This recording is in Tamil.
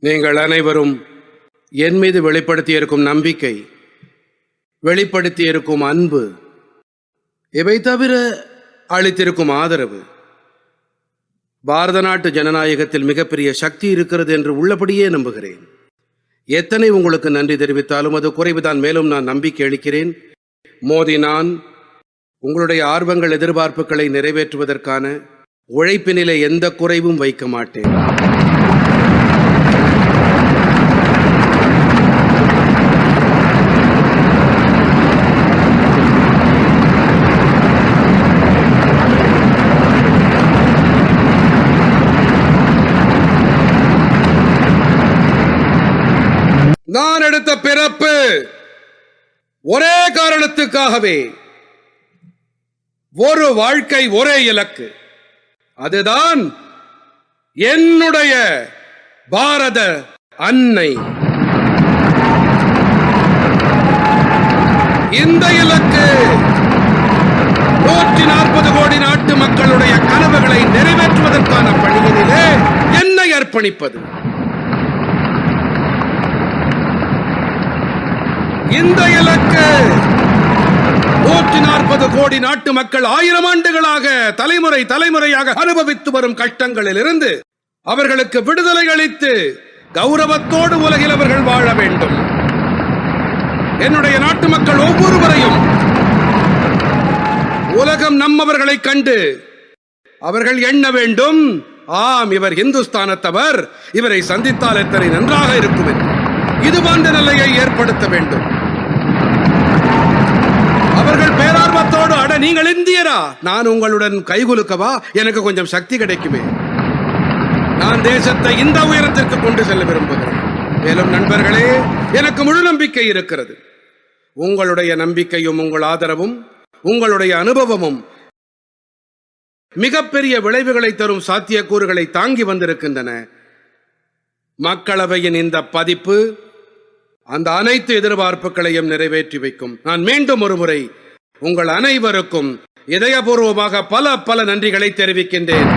நீங்கள் அனைவரும் என் மீது வெளிப்படுத்தியிருக்கும் நம்பிக்கை வெளிப்படுத்தியிருக்கும் அன்பு இவை தவிர அளித்திருக்கும் ஆதரவு. பாரத நாட்டு ஜனநாயகத்தில் மிகப்பெரிய சக்தி இருக்கிறது என்று உள்ளபடியே நம்புகிறேன். எத்தனை உங்களுக்கு நன்றி தெரிவித்தாலும் அது குறைவுதான். மேலும் நான் நம்பிக்கை அளிக்கிறேன். மோதி நான் உங்களுடைய ஆர்வங்கள் எதிர்பார்ப்புகளை நிறைவேற்றுவதற்கான உழைப்பினிலே எந்த குறைவும் வைக்க மாட்டேன். நான் எடுத்த பிறப்பு ஒரே காரணத்துக்காகவே. ஒரு வாழ்க்கை ஒரே இலக்கு. அதுதான் என்னுடைய பாரத அன்னை. இந்த இலக்கு நூற்றி நாற்பது கோடி நாட்டு மக்களுடைய கனவுகளை நிறைவேற்றுவதற்கான பணியிலே என்னை அர்ப்பணிப்பது. இந்த இலக்கு. நூற்றி நாற்பது கோடி நாட்டு மக்கள் ஆயிரம் ஆண்டுகளாக தலைமுறை தலைமுறையாக அனுபவித்து வரும் கஷ்டங்களில் இருந்து அவர்களுக்கு விடுதலை அளித்து கௌரவத்தோடு உலகில் அவர்கள் வாழ வேண்டும். என்னுடைய நாட்டு மக்கள் ஒவ்வொருவரையும் உலகம் நம்மவர்களை கண்டு அவர்கள் எண்ண வேண்டும் ஆம் இவர் இந்துஸ்தானத்தவர் இவரை சந்தித்தால் எத்தனை நன்றாக இருக்கும் என்று இது போன்ற நிலையை ஏற்படுத்த வேண்டும். அவர்கள் பேரார்வத்தோடு அட நீங்கள் இந்தியரா? நான் உங்களுடன் கைகுலுக்கவா எனக்கு கொஞ்சம் சக்தி கிடைக்குமே. நான் தேசத்தை இந்த உயரத்திற்கு கொண்டு செல்ல விரும்புகிறேன். மேலும் நண்பர்களே எனக்கு முழு நம்பிக்கை இருக்கிறது. உங்களுடைய நம்பிக்கையும் உங்கள் ஆதரவும் உங்களுடைய அனுபவமும் மிகப்பெரிய விளைவுகளை தரும் சாத்தியக்கூறுகளை தாங்கி வந்திருக்கின்றன. மக்களவையின் இந்த பதிப்பு அந்த அனைத்து எதிர்பார்ப்புகளையும் நிறைவேற்றி வைக்கும். நான் மீண்டும் ஒரு முறை உங்கள் அனைவருக்கும் இதயபூர்வமாக பல பல நன்றிகளை தெரிவிக்கின்றேன்.